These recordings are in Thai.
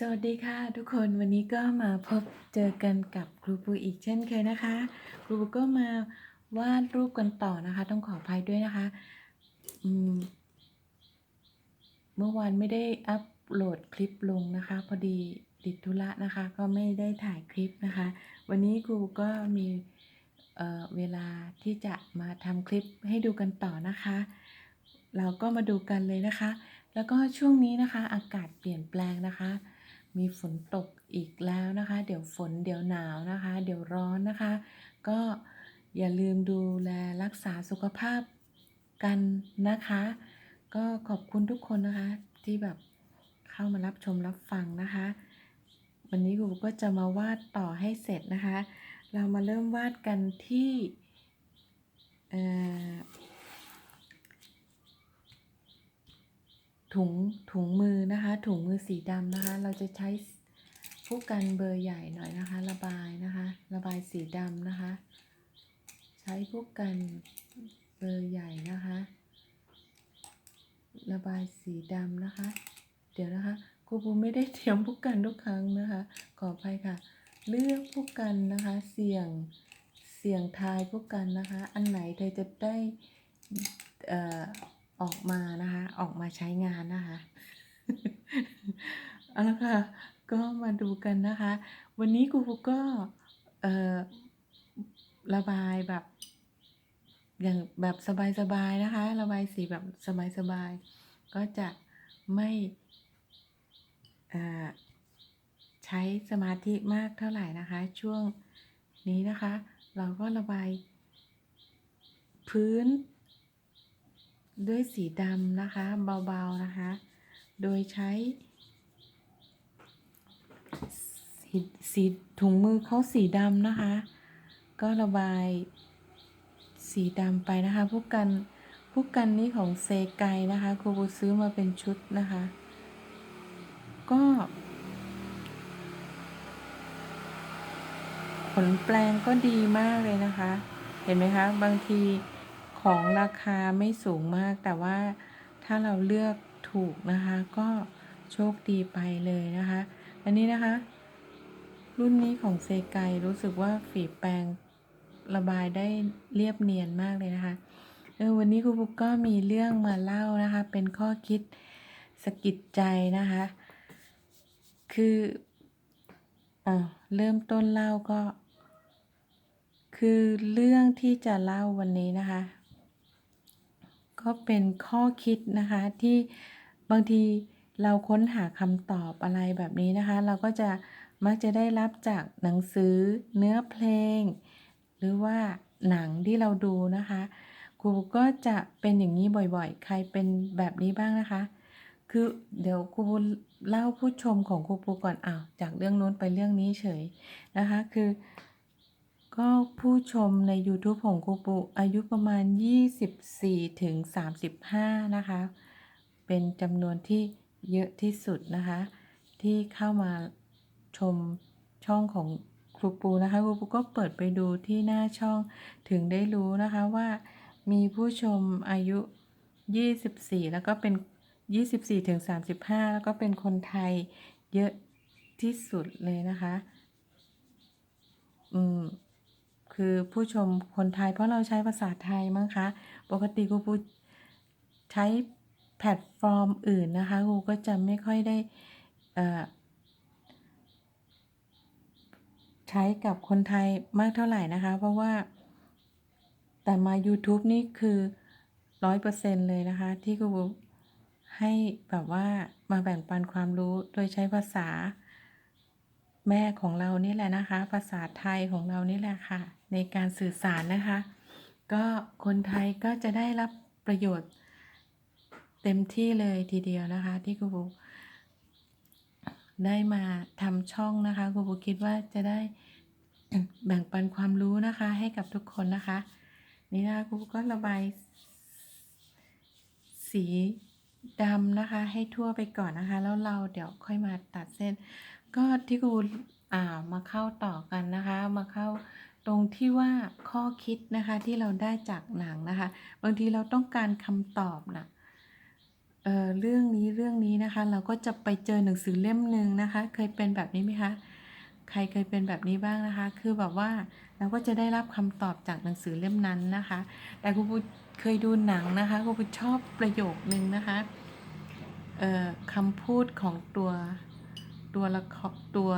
สวัสดีค่ะทุกคนวันนี้ก็มาพบเจอกันกับครูปูอีกเช่นเคยนะคะ ครูปูก็มาวาดรูปกันต่อนะคะ ต้องขออภัยด้วยนะคะมเมื่อวานไม่ได้อัปโหลดคลิปลงนะคะ พอดีติดธุระนะคะ ก็ไม่ได้ถ่ายคลิปนะคะ วันนี้ครูก็มีเเวลาที่จะมาทำคลิปให้ดูกันต่อนะคะ เราก็มาดูกันเลยนะคะ แล้วก็ช่วงนี้นะคะ อากาศเปลี่ยนแปลงนะคะ มีฝนตกอีกแล้วนะคะ เดี๋ยวฝนเดี๋ยวหนาวนะคะ เดี๋ยวร้อนนะคะ ก็อย่าลืมดูแลรักษาสุขภาพกันนะคะ ก็ขอบคุณทุกคนนะคะ ที่แบบเข้ามารับชมรับฟังนะคะ วันนี้ครูก็จะมาวาดต่อให้เสร็จนะคะ เรามาเริ่มวาดกันที่เอ่อ ถุงถุงมือนะคะ ถุงมือสีดำนะคะ เราจะใช้ผู้กันเบอร์ใหญ่หน่อยนะคะ ระบายนะคะ ระบายสีดำนะคะ ใช้ผู้กันเบอร์ใหญ่นะคะ ระบายสีดำนะคะ เดี๋ยวนะคะครูปูไม่ได้เตรียมผู้กันทุกครั้งนะคะ ขออภัยค่ะ เลือกผู้กันนะคะ เสี่ยงเสี่ยงทายผู้กันนะคะ อันไหนเธอจะได้เอ่อ ออกมานะคะ ออกมาใช้งานนะคะเอาละค่ะ ก็มาดูกันนะคะ วันนี้ครูก็เอ่อระบายแบบ อย่างแบบสบายๆนะคะ ระบายสีแบบสบายๆก็จะไม่ใช้สมาธิมากเท่าไหร่นะคะ ช่วงนี้นะคะ เราก็ระบายพื้น ด้วยสีดำนะคะ เบาๆนะคะ โดยใช้สีสีถุงมือเขาสีดำนะคะ ก็ระบายสีดำไปนะคะพวกกันพวกกันนี้ของเซไกนะคะครูบูซื้อมาเป็นชุดนะคะ ก็ ผลแปลงก็ดีมากเลยนะคะ เห็นไหมคะ บางที ของราคาไม่สูงมาก แต่ว่าถ้าเราเลือกถูกนะคะ ก็โชคดีไปเลยนะคะ อันนี้นะคะ รุ่นนี้ของเซไกรู้สึกว่าฝีแปรงระบายได้เรียบเนียนมากเลยนะคะเออวันนี้ครูปุ๊กก็มีเรื่องมาเล่านะคะ เป็นข้อคิดสะกิดใจนะคะ คืออ่าเริ่มต้นเล่าก็ คือเรื่องที่จะเล่าวันนี้นะคะ ก็เป็นข้อคิดนะคะที่บางทีเราค้นหาคำตอบอะไรแบบนี้นะคะ เราก็จะมักจะได้รับจากหนังสือเนื้อเพลง หรือว่าหนังที่เราดูนะคะครูก็จะเป็นอย่างนี้บ่อยๆ ใครเป็นแบบนี้บ้างนะคะ คือเดี๋ยวครูเล่าผู้ชมของครูปูก่อนอ้าวจากเรื่องนู้นไปเรื่องนี้เฉยนะคะ คือ ก็ผู้ชมใน YouTube ของครูปูอายุประมาณ 24 ถึง 35 นะคะ เป็นจำนวนที่เยอะที่สุดนะคะ ที่เข้ามาชมช่องของครูปูนะคะครูปูก็เปิดไปดูที่หน้าช่องถึงได้รู้นะคะว่ามีผู้ชมอายุ 24 แล้วก็เป็น 24 ถึง 35 แล้วก็เป็นคนไทยเยอะที่สุดเลยนะคะ อืม คือผู้ชมคนไทยเพราะเราใช้ภาษาไทยมั้งคะ ปกติครูปูใช้แพลตฟอร์มอื่นนะคะครูก็จะไม่ค่อยได้ใช้กับคนไทยมากเท่าไหร่นะคะ เพราะว่า แต่มา YouTube นี่คือร้อยเปอร์เซ็นเลยนะคะ ที่ครูให้แบบว่ามาแบ่งปันความรู้โดยใช้ภาษา แม่ของเรานี่แหละนะคะ ภาษาไทยของเรานี่แหละค่ะ ในการสื่อสารนะคะ ก็คนไทยก็จะได้รับประโยชน์เต็มที่เลยทีเดียวนะคะ ที่ครูบูได้มาทำช่องนะคะครูบูคิดว่าจะได้แบ่งปันความรู้นะคะให้กับทุกคนนะคะ นี่นะคะครูก็ระบาย สีดำนะคะ ให้ทั่วไปก่อนนะคะ แล้วเราเดี๋ยวค่อยมาตัดเส้น ก็ที่ครูอ่ามาเข้าต่อกันนะคะ มาเข้าตรงที่ว่าข้อคิดนะคะที่เราได้จากหนังนะคะ บางทีเราต้องการคำตอบนะเอ่อเรื่องนี้เรื่องนี้นะคะ เราก็จะไปเจอหนังสือเล่มหนึ่งนะคะ เคยเป็นแบบนี้ไหมคะใครเคยเป็นแบบนี้บ้างนะคะ คือแบบว่าเราก็จะได้รับคำตอบจากหนังสือเล่มนั้นนะคะ แต่ครูปูเคยดูหนังนะคะครูปูชอบประโยคนึงนะคะคำพูดของตัว ตัวละครตัว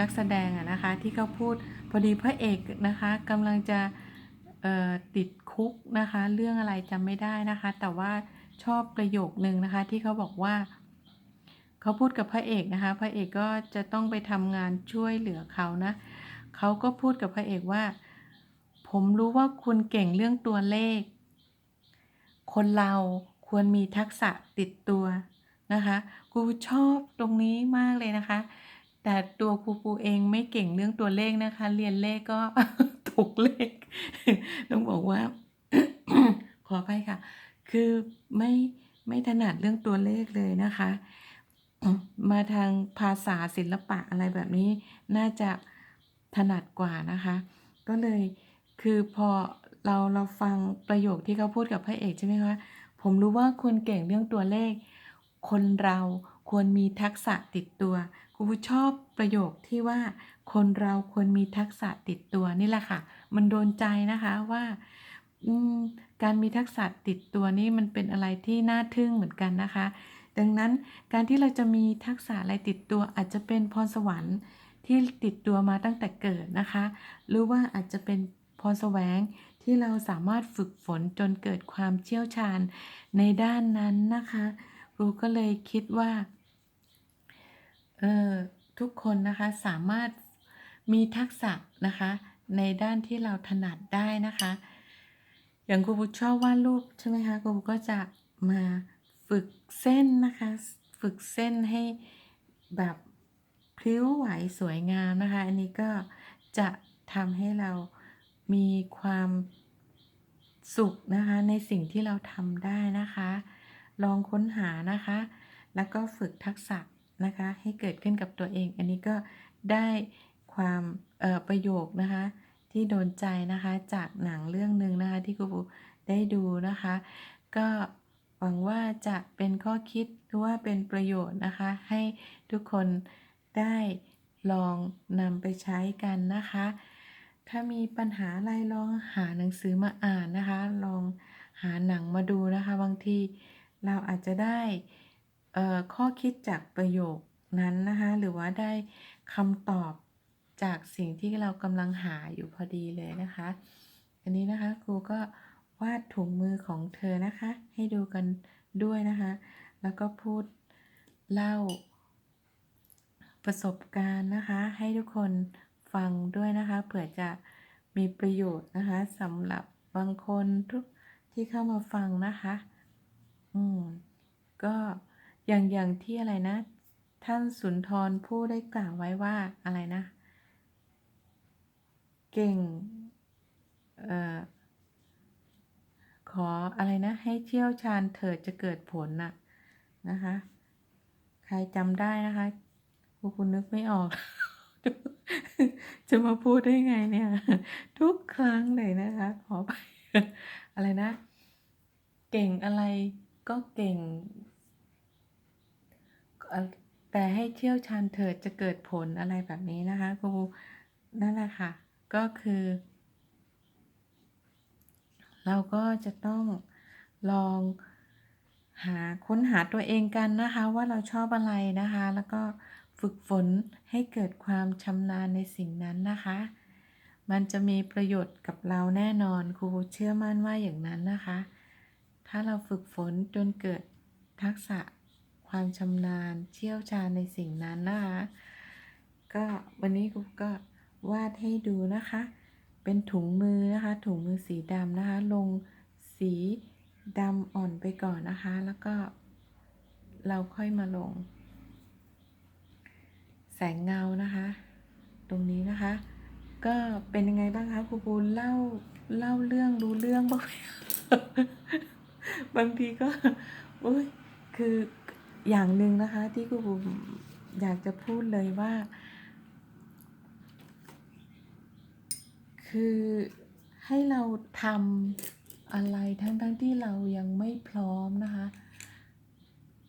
นักแสดงอะนะคะที่เขาพูดพอดีพระเอกนะคะกำลังจะติดคุกนะคะ เรื่องอะไรจำไม่ได้นะคะ แต่ว่าชอบประโยคนึงนะคะ ที่เขาบอกว่าเขาพูดกับพระเอกนะคะ พระเอกก็จะต้องไปทำงานช่วยเหลือเขานะเขาก็พูดกับพระเอกว่า ผมรู้ว่าคุณเก่งเรื่องตัวเลข คนเราควรมีทักษะติดตัว นะคะครูชอบตรงนี้มากเลยนะคะ แต่ตัวครูปูเองไม่เก่งเรื่องตัวเลขนะคะ เรียนเลขก็ถูกเลข ต้องบอกว่า ขออภัยค่ะ คือไม่ไม่ถนัดเรื่องตัวเลขเลยนะคะ มาทางภาษาศิลปะอะไรแบบนี้น่าจะถนัดกว่านะคะ ก็เลยคือพอเราเราฟังประโยคที่เขาพูดกับพระเอกใช่ไหมคะ ผมรู้ว่าคุณเก่งเรื่องตัวเลข คนเราควรมีทักษะติดตัวครูชอบประโยคที่ว่า คนเราควรมีทักษะติดตัวนี่แหละค่ะ มันโดนใจนะคะว่าการมีทักษะติดตัวนี่มันเป็นอะไรที่น่าทึ่งเหมือนกันนะคะ ดังนั้นการที่เราจะมีทักษะอะไรติดตัวอาจจะเป็นพรสวรรค์ที่ติดตัวมาตั้งแต่เกิดนะคะ หรือว่าอาจจะเป็นพรแสวงที่เราสามารถฝึกฝนจนเกิดความเชี่ยวชาญในด้านนั้นนะคะ รูก็เลยคิดว่าเออทุกคนนะคะสามารถมีทักษะนะคะ ในด้านที่เราถนัดได้นะคะ อย่างครูชอบวาดรูปใช่ไหมคะครูก็จะมาฝึกเส้นนะคะ ฝึกเส้นให้แบบพลิ้วไหวสวยงามนะคะ อันนี้ก็จะทำให้เรามีความสุขนะคะในสิ่งที่เราทำได้นะคะ ลองค้นหานะคะ แล้วก็ฝึกทักษะนะคะ ให้เกิดขึ้นกับตัวเอง อันนี้ก็ได้ความประโยคนะคะ ที่โดนใจนะคะจากหนังเรื่องหนึ่งนะคะ ที่ครูปูได้ดูนะคะ ก็หวังว่าจะเป็นข้อคิดหรือว่าเป็นประโยชน์นะคะ ให้ทุกคนได้ลองนำไปใช้กันนะคะ ถ้ามีปัญหาอะไรลองหาหนังสือมาอ่านนะคะ ลองหาหนังมาดูนะคะ บางที เราอาจจะได้ข้อคิดจากประโยคนั้นนะคะ หรือว่าได้คำตอบจากสิ่งที่เรากำลังหาอยู่พอดีเลยนะคะ อันนี้นะคะครูก็วาดถุงมือของเธอนะคะ ให้ดูกันด้วยนะคะ แล้วก็พูดเล่าประสบการณ์นะคะ ให้ทุกคนฟังด้วยนะคะ เผื่อจะมีประโยชน์นะคะสำหรับบางคนทุกที่เข้ามาฟังนะคะ อืม ก็อย่างอย่างที่อะไรนะ ท่านสุนทรผู้ได้กล่าวไว้ว่าอะไรนะ เก่ง เอ่อ ขออะไรนะ ให้เชี่ยวชาญเถิดจะเกิดผลน่ะนะคะ ใครจำได้นะคะครูคุณนึกไม่ออก จะมาพูดได้ไงเนี่ย ทุกครั้งเลยนะคะ ขอไป อะไรนะ เก่งอะไร ก็เก่ง แต่ให้เชี่ยวชาญเถิดจะเกิดผลอะไรแบบนี้นะคะครูนั่นแหละค่ะ ก็คือ เราก็จะต้องลองหาค้นหาตัวเองกันนะคะ ว่าเราชอบอะไรนะคะ แล้วก็ฝึกฝนให้เกิดความชำนาญในสิ่งนั้นนะคะ มันจะมีประโยชน์กับเราแน่นอนครูเชื่อมั่นว่าอย่างนั้นนะคะ ถ้าเราฝึกฝนจนเกิดทักษะความชำนาญเชี่ยวชาญในสิ่งนั้นนะคะก็วันนี้ครูก็วาดให้ดูนะคะ เป็นถุงมือนะคะ ถุงมือสีดำนะคะ ลงสีดำอ่อนไปก่อนนะคะ แล้วก็เราค่อยมาลง แสงเงานะคะ ตรงนี้นะคะ ก็เป็นยังไงบ้างคะครูปูเล่าเล่าเรื่องรู้เรื่องบ้าง บางทีก็โอ้ยคืออย่างหนึ่งนะคะ ที่ครูปูอยากจะพูดเลยว่า คือให้เราทำอะไรทั้งทั้งๆที่เรายังไม่พร้อมนะคะ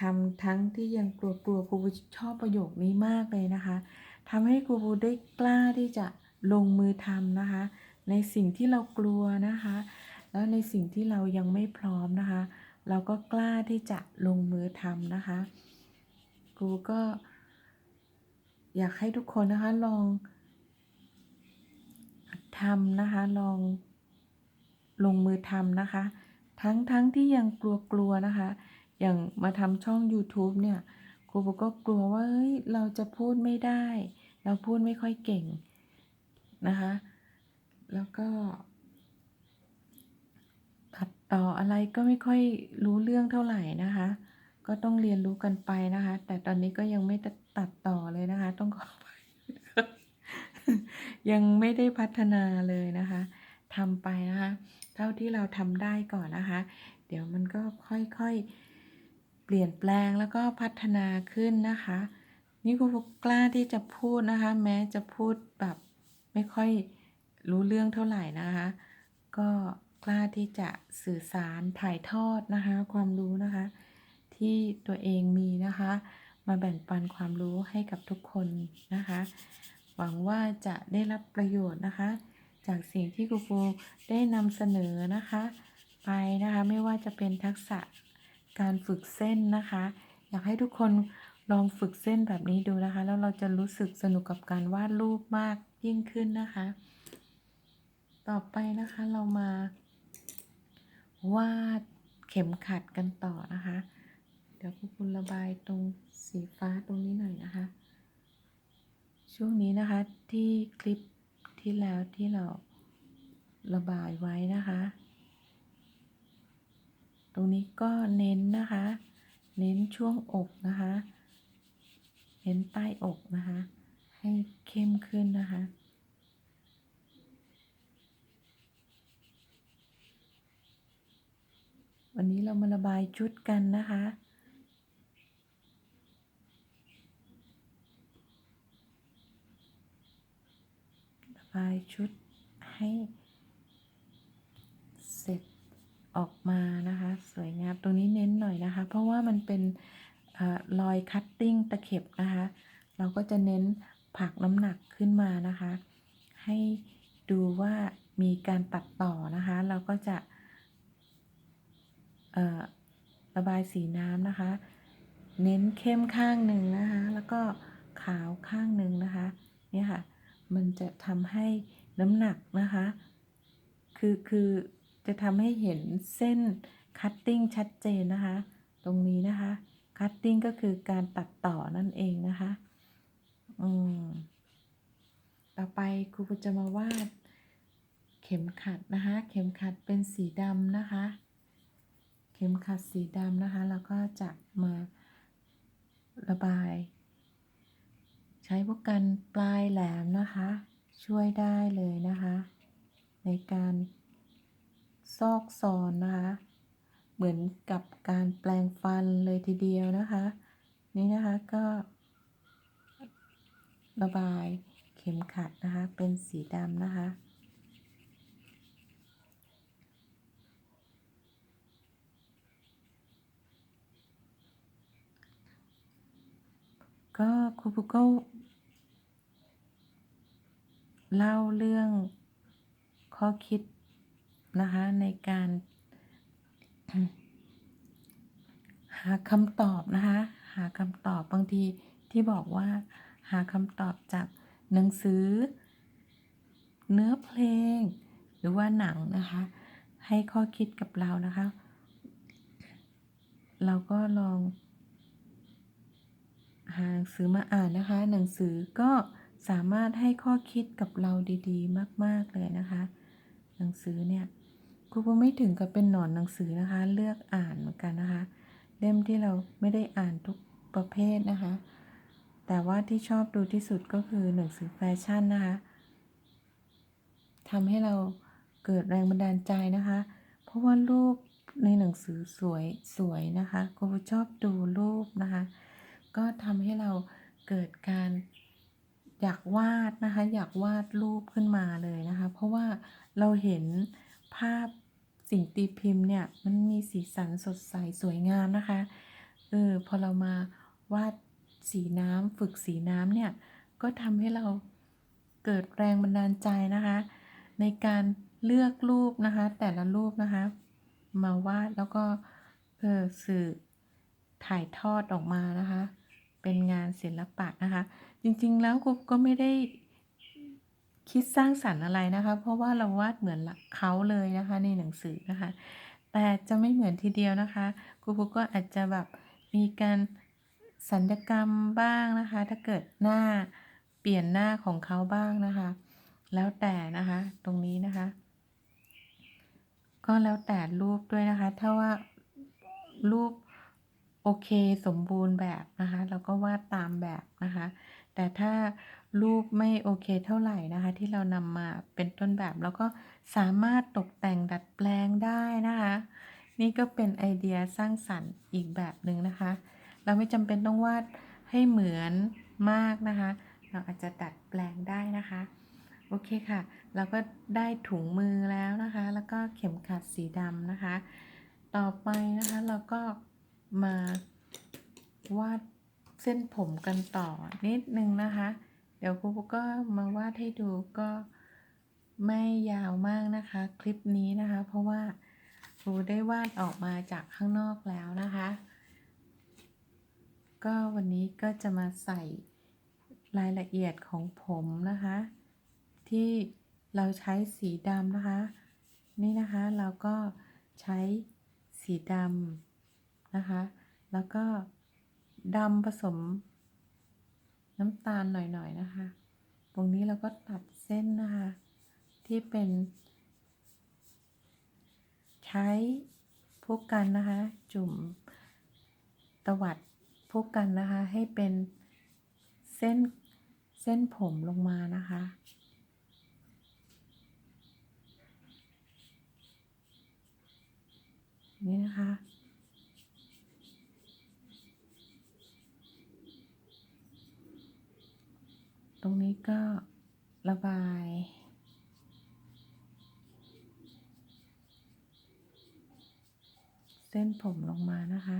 ทำทั้งที่ยังกลัวๆครูบูชอบประโยคนี้มากเลยนะคะทำให้ครูบูได้กล้าที่จะลงมือทำนะคะ ในสิ่งที่เรากลัวนะคะ แล้วในสิ่งที่เรายังไม่พร้อมนะคะ เราก็กล้าที่จะลงมือทำนะคะครูก็ อยากให้ทุกคนนะคะลองทำนะคะลองลงมือทำนะคะ ทั้งทั้งที่ยังกลัวกลัวๆนะคะ อย่างมาทำช่อง YouTube เนี่ยครูโบก็กลัวว่าเฮ้ยเราจะพูดไม่ได้ เราพูดไม่ค่อยเก่งนะคะ แล้วก็ ต่ออะไรก็ไม่ค่อยรู้เรื่องเท่าไหร่นะคะ ก็ต้องเรียนรู้กันไปนะคะ แต่ตอนนี้ก็ยังไม่ตัดต่อเลยนะคะ ต้องขออภัยยังไม่ได้พัฒนาเลยนะคะทำไปนะคะ เท่าที่เราทำได้ก่อนนะคะ เดี๋ยวมันก็ค่อยๆ เปลี่ยนแปลงแล้วก็พัฒนาขึ้นนะคะ นี่ครูกล้าที่จะพูดนะคะ แม้จะพูดแบบไม่ค่อยรู้เรื่องเท่าไหร่นะคะ ก็ กล้าที่จะสื่อสารถ่ายทอดนะคะ ความรู้นะคะ ที่ตัวเองมีนะคะ มาแบ่งปันความรู้ให้กับทุกคนนะคะ หวังว่าจะได้รับประโยชน์นะคะ จากสิ่งที่ครูฟูได้นำเสนอนะคะ ไปนะคะไม่ว่าจะเป็นทักษะการฝึกเส้นนะคะ อยากให้ทุกคนลองฝึกเส้นแบบนี้ดูนะคะ แล้วเราจะรู้สึกสนุกกับการวาดรูปมากยิ่งขึ้นนะคะ ต่อไปนะคะเรามา วาดเข็มขัดกันต่อนะคะ เดี๋ยวคุณระบายตรงสีฟ้าตรงนี้หน่อยนะคะ ช่วงนี้นะคะที่คลิปที่แล้วที่เราระบายไว้นะคะ ตรงนี้ก็เน้นนะคะ เน้นช่วงอกนะคะ เน้นใต้อกนะคะ ให้เข้มขึ้นนะคะ วันนี้เรามาระบายชุดกันนะคะ ระบายชุดให้เสร็จออกมานะคะ สวยงามตรงนี้เน้นหน่อยนะคะ เพราะว่ามันเป็นอรอยคัตติ้งตะเข็บนะคะ เราก็จะเน้นผลักน้ำหนักขึ้นมานะคะ ให้ดูว่ามีการตัดต่อนะคะ เราก็จะ ระบายสีน้ำนะคะ เน้นเข้มข้างหนึ่งนะคะ แล้วก็ขาวข้างหนึ่งนะคะเนี่ยค่ะ มันจะทำให้น้ำหนักนะคะ คือคือจะทำให้เห็นเส้นคัตติ้งชัดเจนนะคะ ตรงนี้นะคะคัตติ้งก็คือการตัดต่อนั่นเองนะคะ อืม ต่อไปครูจะมาวาด เข็มขัดนะคะ เข็มขัดเป็นสีดำนะคะ ข็มขัดสีดำนะคะ แล้วก็จะมาระบาย ใช้พวกกันปลายแหลมนะคะ ช่วยได้เลยนะคะ ในการซอกซอนนะคะ เหมือนกับการแปลงฟันเลยทีเดียวนะคะ นี่นะคะก็ ระบายเข็มขัดนะคะ เป็นสีดำนะคะ ก็ครูปุก็เล่าเรื่องข้อคิดนะคะในการหาคำตอบนะคะ หาคำตอบบางทีที่บอกว่า หาคำตอบจากหนังสือ เนื้อเพลง หรือว่าหนังนะคะ ให้ข้อคิดกับเรานะคะ เราก็ลอง หาหนังสือมาอ่านนะคะ หนังสือก็สามารถให้ข้อคิดกับเราดีๆ มากๆเลยนะคะ หนังสือเนี่ยครูก็ไม่ถึงกับเป็นหนอนหนังสือนะคะ เลือกอ่านเหมือนกันนะคะ เล่มที่เราไม่ได้อ่านทุกประเภทนะคะ แต่ว่าที่ชอบดูที่สุดก็คือหนังสือแฟชั่นนะคะทำให้เราเกิดแรงบันดาลใจนะคะ เพราะว่ารูปในหนังสือสวยสวยนะคะครูชอบดูรูปนะคะ ก็ทำให้เราเกิดการอยากวาดนะคะ อยากวาดรูปขึ้นมาเลยนะคะ เพราะว่าเราเห็นภาพสิ่งตีพิมพ์เนี่ยมันมีสีสันสดใสสวยงามนะคะเออพอเรามาวาดสีน้ำฝึกสีน้ำเนี่ยก็ทำให้เราเกิดแรงบันดาลใจนะคะ ในการเลือกรูปนะคะ แต่ละรูปนะคะ มาวาดแล้วก็เออสื่อถ่ายทอดออกมานะคะ เป็นงานศิลปะนะคะ จริงๆแล้วกูก็ไม่ได้คิดสร้างสรรค์อะไรนะคะ เพราะว่าเราวาดเหมือนเขาเลยนะคะในหนังสือนะคะ แต่จะไม่เหมือนทีเดียวนะคะครูปุ๊กก็อาจจะแบบมีการสัญญกรรมบ้างนะคะ ถ้าเกิดหน้าเปลี่ยนหน้าของเขาบ้างนะคะ แล้วแต่นะคะตรงนี้นะคะ ก็แล้วแต่รูปด้วยนะคะ ถ้าว่ารูป โอเคสมบูรณ์แบบนะคะ เราก็วาดตามแบบนะคะ แต่ถ้ารูปไม่โอเคเท่าไหร่นะคะ ที่เรานำมาเป็นต้นแบบแล้วก็สามารถตกแต่งดัดแปลงได้นะคะ นี่ก็เป็นไอเดียสร้างสรรค์อีกแบบหนึ่งนะคะ เราไม่จำเป็นต้องวาดให้เหมือนมากนะคะ เราอาจจะดัดแปลงได้นะคะ โอเคค่ะ เราก็ได้ถุงมือแล้วนะคะ แล้วก็เข็มขัดสีดำนะคะ ต่อไปนะคะเราก็ มาวาดเส้นผมกันต่อนิดนึงนะคะ เดี๋ยวครูก็มาวาดให้ดูก็ไม่ยาวมากนะคะ คลิปนี้นะคะ เพราะว่าครูได้วาดออกมาจากข้างนอกแล้วนะคะ ก็วันนี้ก็จะมาใส่รายละเอียดของผมนะคะ ที่เราใช้สีดำนะคะ นี่นะคะเราก็ใช้สีดำ นะคะ แล้วก็ดำผสมน้ำตาลหน่อยๆนะคะ ตรงนี้เราก็ตัดเส้นนะคะ ที่เป็น ใช้พวกกันนะคะ จุ่มตวัดพวกกันนะคะ ให้เป็นเส้นเส้นผมลงมานะคะ นี่นะคะ ตรงนี้ ก็ระบาย เส้นผมลงมานะคะ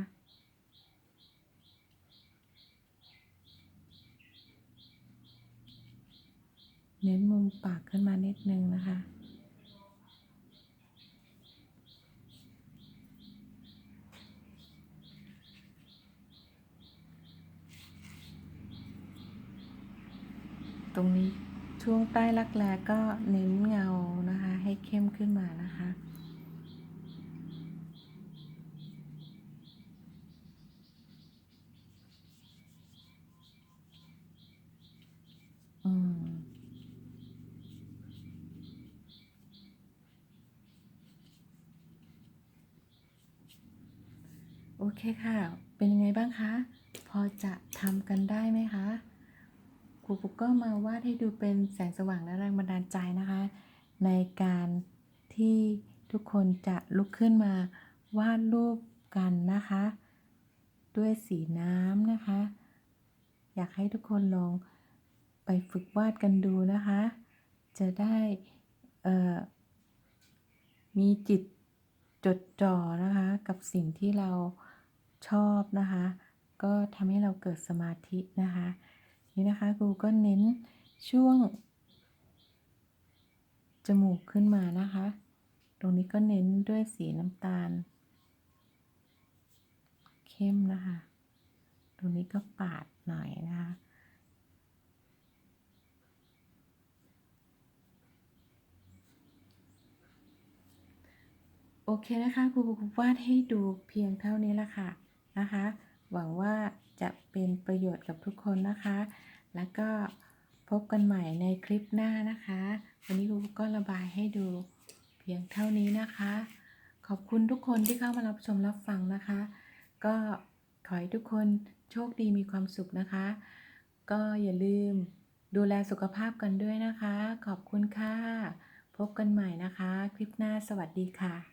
เน้นมุมปากขึ้นมานิดนึงนะคะ ต รงนี้ช่วงใต้รักแร้ก็เน้นเงานะคะ ให้เข้มขึ้นมานะคะโอเคค่ะ เป็นยังไงบ้างคะ พอจะทำกันได้ไหมคะ ครูปุ๊กก็มาวาดให้ดูเป็นแสงสว่างและแรงบันดาลใจนะคะ ในการที่ทุกคนจะลุกขึ้นมาวาดรูปกันนะคะ ด้วยสีน้ำนะคะ อยากให้ทุกคนลองไปฝึกวาดกันดูนะคะ จะได้มีจิตจดจ่อนะคะ กับสิ่งที่เราชอบนะคะ ก็ทำให้เราเกิดสมาธินะคะ นี่นะคะครูก็เน้นช่วง จมูกขึ้นมานะคะ ตรงนี้ก็เน้นด้วยสีน้ำตาล เข้มนะคะ ตรงนี้ก็ปาดหน่อยนะคะโอเคนะคะครูวาดให้ดูเพียงเท่านี้ละค่ะนะคะ หวังว่าจะเป็นประโยชน์กับทุกคนนะคะ แล้วก็พบกันใหม่ในคลิปหน้านะคะ วันนี้ครูก็ระบายให้ดูเพียงเท่านี้นะคะ ขอบคุณทุกคนที่เข้ามารับชมรับฟังนะคะ ก็ขอให้ทุกคนโชคดีมีความสุขนะคะ ก็อย่าลืมดูแลสุขภาพกันด้วยนะคะ ขอบคุณค่ะ พบกันใหม่นะคะ คลิปหน้าสวัสดีค่ะ